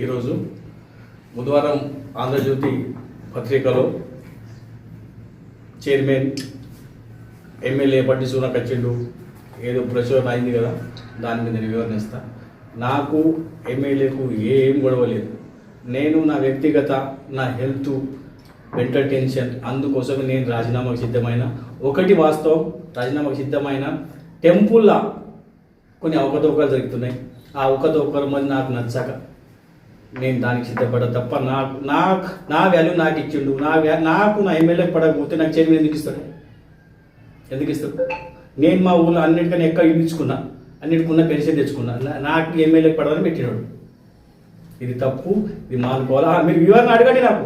ఈరోజు బుధవారం ఆంధ్రజ్యోతి పత్రికలో చైర్మన్ ఎమ్మెల్యే పట్టి సూనక్ వచ్చిండు. ఏదో ప్రచురణ అయింది కదా దాని మీద నేను వివరణిస్తా నాకు ఎమ్మెల్యేకు ఏం గొడవ లేదు. నేను నా వ్యక్తిగత నా హెల్త్ మెంటల్ టెన్షన్ అందుకోసం నేను రాజీనామాకు సిద్ధమైన. ఒకటి వాస్తవం రాజీనామాకు సిద్ధమైన టెంపుల్లా కొన్ని అవకతవకలు జరుగుతున్నాయి. ఆ అవకతవకలు మరి నాకు నచ్చక నేను దానికి సిద్ధపడ తప్ప నాకు నాకు నా వాల్యూ నాకు ఇచ్చిండు. నా వ్యా నాకు నా ఎమ్మెల్యే పడకపోతే నాకు చైర్మన్ ఎందుకు ఇస్తాడు? ఎందుకు ఇస్తాడు? నేను మా ఊళ్ళో అన్నిటికన్నా ఎక్కడ ఇప్పించుకున్నా అన్నిటికున్న పెన్షన్ తెచ్చుకున్నా. నా- నాకు ఎమ్మెల్యే పడదని పెట్టినాడు. ఇది తప్పు ఇది మానుకోవాలా? మీరు వివరణ అడగండి నాకు.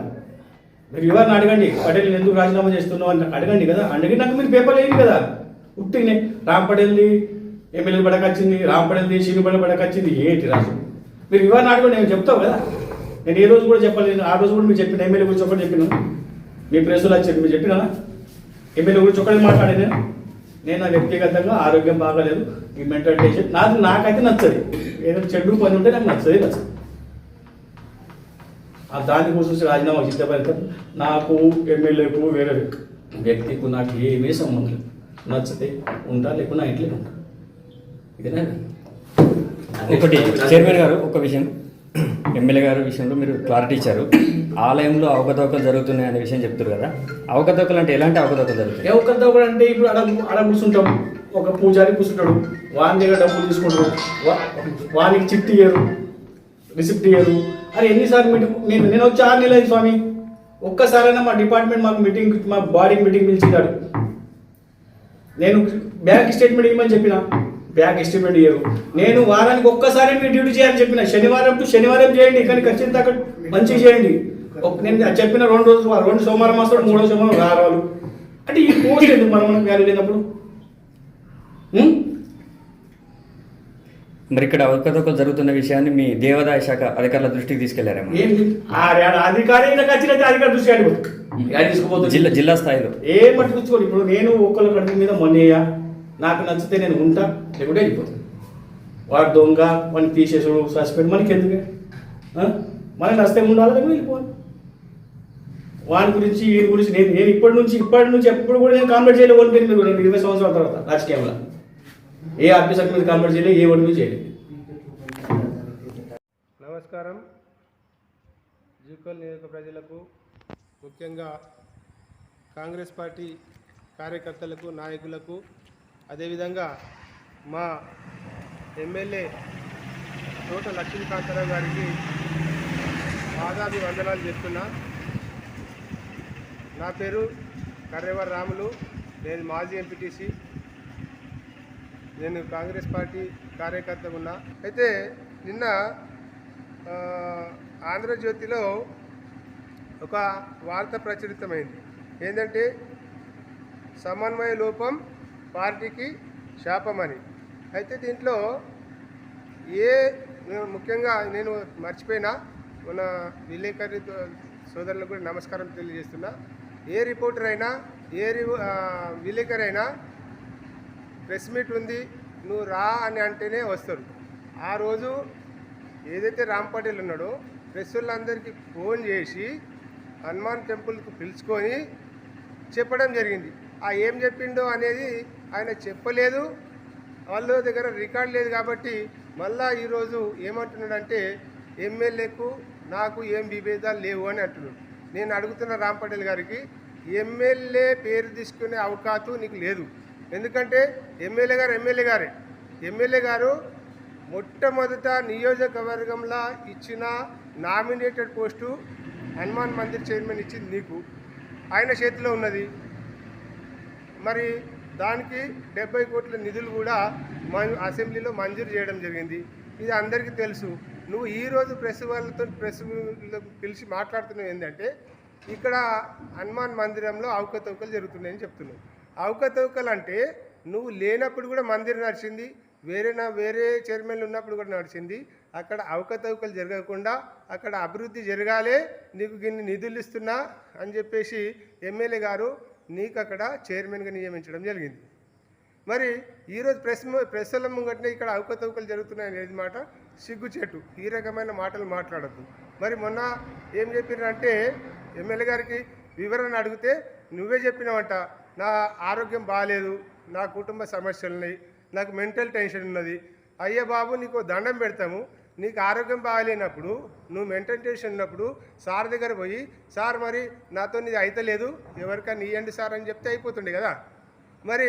మీరు వివరణ అడగండి. పటేల్ ఎందుకు రాజీనామా చేస్తున్నావు అని అడగండి కదా. అడిగి నాకు మీరు పేపర్ లేదు కదా. ఉట్టినే. రామ్ పటేల్ది ఎమ్మెల్యే పడకొచ్చింది రామ్ పటేల్ది శ్రీనిపల్లి పడకొచ్చింది. ఏంటి రాజు? మీరు వివరణ అడగండి నేను చెప్తావు కదా. నేను ఏ రోజు కూడా చెప్పలేదు. ఆ రోజు కూడా మీరు చెప్పిన ఎమ్మెల్యే గురించి ఒకటి చెప్పిన? మీ ప్రెస్సులు చెప్పి మీరు చెప్పినా ఎమ్మెల్యే గురించి ఒకటి మాట్లాడే నేను. నేను వ్యక్తిగతంగా ఆరోగ్యం బాగాలేదు. ఈ మెంటల్ టెన్షన్ నాకు నాకైతే నచ్చదు. ఏదైనా చెడు పని ఉంటే నాకు నచ్చదే నచ్చదు. ఆ దానికోసం చూసి రాజీనామా సిద్ధపడతాం నాకు ఎమ్మెల్యేకు వేరే వ్యక్తికు నాకు ఏమీ సంబంధం లేదు. నచ్చితే ఉంటా లేకుండా నా ఇంట్లో ఉంటా. ఇదేనా? ఒకటి చైర్మన్ గారు ఒక విషయం. ఎమ్మెల్యే గారు విషయంలో మీరు క్లారిటీ ఇచ్చారు. ఆలయంలో అవకతవకలు జరుగుతున్నాయి అనే విషయం చెప్తారు కదా. అవకతవకలు అంటే ఎలాంటి అవకతవకలు జరుగుతాయి? ఒకడు అంటే ఇప్పుడు అడ అడ కూర్చుంటాం. ఒక పూజారి కూర్చుంటాడు. వాని దగ్గర డబ్బులు తీసుకుంటారు వా- వానికి చిట్టి ఇయ్యరు. రిసిప్ట్ ఇయ్యరు. అరే ఎన్నిసార్లు మీటింగ్ నేను నేను వచ్చి ఆరు నెలలు స్వామి. ఒక్కసారైనా మా డిపార్ట్మెంట్ మాకు మీటింగ్ మా బాడీ మీటింగ్ పిలిచినాడు నేను బ్యాంక్ స్టేట్మెంట్ ఇవ్వమని చెప్పిన. బ్యాంక్ స్టేట్మెంట్ ఇయ్యరు. నేను వారానికి ఒక్కసారి మీరు డ్యూటీ చేయాలని చెప్పిన శనివారం టు శనివారం చేయండి కానీ ఖచ్చితంగా అక్కడ మంచిగా చేయండి. నేను చెప్పిన రెండు రోజులు రెండు సోమవారం మాసం మూడో సోమవారం రారాలు. అంటే ఈ పోస్ట్ ఎందుకు మనం మనకు వాల్యూ లేనప్పుడు? మరి ఇక్కడ అవకతవకలు జరుగుతున్న విషయాన్ని మీ దేవాదాయ శాఖ అధికారుల దృష్టికి తీసుకెళ్ళారేమో. అధికారి అధికారి దృష్టి జిల్లా జిల్లా స్థాయిలో. ఏం పట్టుకొచ్చుకోండి ఇప్పుడు నేను ఒక్కళ్ళ కడుపు మీద మొన్నయ్య. నాకు నచ్చితే నేను ఉంటా లేకుంటే వెళ్ళిపోతుంది వాడు దొంగ వాడిని తీసేసాడు సస్పెండ్ మనకి ఎందుకే మనకి నచ్చితే ఉండాలి లేకపోతే వెళ్ళిపోవాలి వాని గురించి వీని గురించి నేను నేను ఇప్పటి నుంచి ఇప్పటి నుంచి ఎప్పుడు కూడా నేను కాన్వర్ట్ చేయలేదు. ఓన్ పేరు మీద నేను ఇరవై సంవత్సరాల తర్వాత రాజకీయంలో. ఏ ఆఫీసర్ మీద కాన్వర్ట్ చేయలేదు ఏ ఓడి చేయలేదు. నమస్కారం. జూకల్ నియోజక ప్రజలకు ముఖ్యంగా కాంగ్రెస్ పార్టీ కార్యకర్తలకు నాయకులకు అదేవిధంగా మా ఎమ్మెల్యే తోట లక్ష్మీకాంతారావు గారికి ఆదాది వందనాలు చెప్తున్నా నా పేరు కర్రేవర్ రాములు. నేను మాజీ ఎంపీటీసీ. నేను కాంగ్రెస్ పార్టీ కార్యకర్త ఉన్నా. అయితే నిన్న ఆంధ్రజ్యోతిలో ఒక వార్త ప్రచురితమైంది. ఏంటంటే సమన్వయ లోపం పార్టీకి శాపమని. అయితే దీంట్లో ఏ నేను ముఖ్యంగా నేను మర్చిపోయినా మన విలేకరి సోదరులకు కూడా నమస్కారం తెలియజేస్తున్నా. ఏ రిపోర్టర్ అయినా ఏ రి- విలేకరి అయినా ప్రెస్ మీట్ ఉంది నువ్వు రా అని అంటేనే వస్తారు. ఆ రోజు ఏదైతే రామ్ పటేల్ ఉన్నాడో ప్రెస్ వాళ్ళందరికీ ఫోన్ చేసి హనుమాన్ టెంపుల్కి పిలుచుకొని చెప్పడం జరిగింది. ఆ ఏం చెప్పిండో అనేది ఆయన చెప్పలేదు. వాళ్ళ దగ్గర రికార్డ్ లేదు కాబట్టి మళ్ళా ఈరోజు ఏమంటున్నాడంటే ఎమ్మెల్యేకు నాకు ఏం విభేదాలు లేవు అని అంటున్నాడు. నేను అడుగుతున్న రామ్ పటేల్ గారికి ఎమ్మెల్యే పేరు తీసుకునే అవకాశం నీకు లేదు. ఎందుకంటే ఎమ్మెల్యే గారు ఎమ్మెల్యే గారే. ఎమ్మెల్యే గారు మొట్టమొదట నియోజకవర్గంలో ఇచ్చిన nominated post Hanuman Mandir chairman ఇచ్చింది నీకు. ఆయన చేతిలో ఉన్నది. మరి దానికి డెబ్బై కోట్ల నిధులు కూడా మన అసెంబ్లీలో మంజూరు చేయడం జరిగింది. ఇది అందరికీ తెలుసు. నువ్వు ఈరోజు ప్రెస్ వాళ్ళతో ప్రెస్ పిలిచి మాట్లాడుతున్నావు ఏంటంటే ఇక్కడ హనుమాన్ మందిరంలో అవకతవకలు జరుగుతున్నాయని చెప్తున్నావు. అవకతవకలు అంటే నువ్వు లేనప్పుడు కూడా మందిరం నడిచింది వేరే నా వేరే చైర్మన్లు ఉన్నప్పుడు కూడా నడిచింది. అక్కడ అవకతవకలు జరగకుండా అక్కడ అభివృద్ధి జరగాలే నీకు గిన్ని నిధులు ఇస్తున్నా అని చెప్పేసి ఎమ్మెల్యే గారు నీకు అక్కడ చైర్మన్గా నియమించడం జరిగింది. మరి ఈరోజు ప్రెస్ ము- ముంగట్నే ఇక్కడ అవకతవకలు జరుగుతున్నాయి అనేది మాట సిగ్గుచేటు ఈ రకమైన మాటలు మాట్లాడద్దు. మరి మొన్న ఏం చెప్పినారంటే ఎమ్మెల్యే గారికి వివరణ అడిగితే నువ్వే చెప్పినావంట నా ఆరోగ్యం బాగాలేదు నా కుటుంబ సమస్యలు ఉన్నాయి నాకు మెంటల్ టెన్షన్ ఉన్నది అయ్యే బాబు నీకు దండం పెడతాము నీకు ఆరోగ్యం బాగాలేనప్పుడు నువ్వు మెయింటైన్ చేసినప్పుడు ఉన్నప్పుడు సార్ దగ్గర పోయి సార్ మరి నాతో నీది అయితలేదు ఎవరికైనా ఇవ్వండి సార్ అని చెప్తే అయిపోతుండే కదా. మరి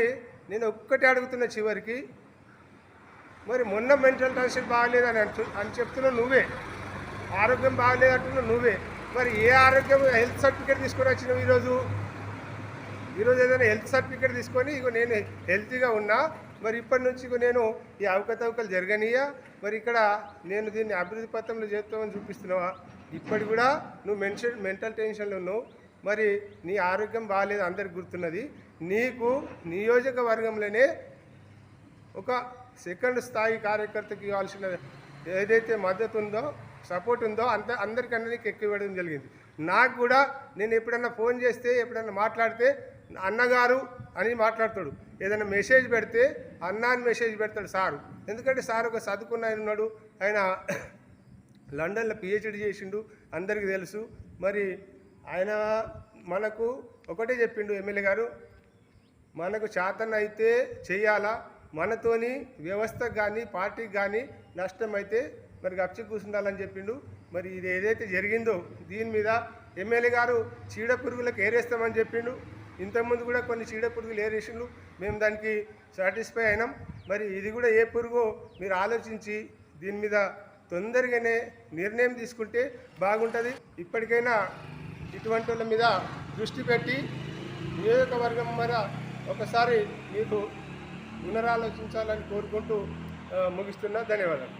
నేను ఒక్కటే అడుగుతున్న చివరికి మరి మొన్న మెంటల్ టెన్షన్ బాగలేదు అని అంటు అని చెప్తున్నావు నువ్వే. ఆరోగ్యం బాగాలేదు అంటున్నావు నువ్వే. మరి ఏ ఆరోగ్యం హెల్త్ సర్టిఫికేట్ తీసుకొని వచ్చినావు ఈరోజు? ఈరోజు ఏదైనా హెల్త్ సర్టిఫికేట్ తీసుకొని ఇగో నేను హెల్తీగా ఉన్నా మరి ఇప్పటి నుంచి నేను ఈ అవకతవకలు జరగనీయా? మరి ఇక్కడ నేను దీన్ని అభివృద్ధి పత్రంలో చేస్తామని చూపిస్తున్నావా? ఇప్పటి కూడా నువ్వు మెన్షన్ మెంటల్ టెన్షన్లో ఉన్నావు. మరి నీ ఆరోగ్యం బాగాలేదు అందరికి గుర్తున్నది. నీకు నియోజకవర్గంలోనే ఒక సెకండ్ స్థాయి కార్యకర్తకి ఇవ్వాల్సిన ఏదైతే మద్దతు ఉందో సపోర్ట్ ఉందో అంత అందరికన్నా నీకు ఎక్కువ ఇవ్వడం జరిగింది. నాకు కూడా నేను ఎప్పుడన్నా ఫోన్ చేస్తే ఎప్పుడన్నా మాట్లాడితే అన్నగారు అని మాట్లాడతాడు. ఏదైనా మెసేజ్ పెడితే అన్న అని మెసేజ్ పెడతాడు సారు. ఎందుకంటే సార్ ఒక చదువుకున్న ఆయన ఉన్నాడు. ఆయన లండన్లో పిహెచ్డి చేసిండు. అందరికీ తెలుసు. మరి ఆయన మనకు ఒకటే చెప్పిండు ఎమ్మెల్యే గారు మనకు చేతన అయితే చేయాలా? మనతోని వ్యవస్థకు కానీ పార్టీకి కానీ నష్టం అయితే మరి గప్చి కూర్చుండాలని చెప్పిండు. మరి ఇది ఏదైతే జరిగిందో దీని మీద ఎమ్మెల్యే గారు చీడ పురుగులకు ఏరేస్తామని చెప్పిండు. ఇంతకుముందు కూడా కొన్ని చీడ పురుగులు ఏరేసిండు మేము దానికి సాటిస్ఫై అయినాం. మరి ఇది కూడా ఏ పురుగో మీరు ఆలోచించి దీని మీద తొందరగానే నిర్ణయం తీసుకుంటే బాగుంటుంది. ఇప్పటికైనా ఇటువంటి వాళ్ళ మీద దృష్టి పెట్టి నియోజకవర్గం మీద ఒకసారి మీరు పునరాలోచించాలని కోరుకుంటూ ముగిస్తున్నా. ధన్యవాదాలు.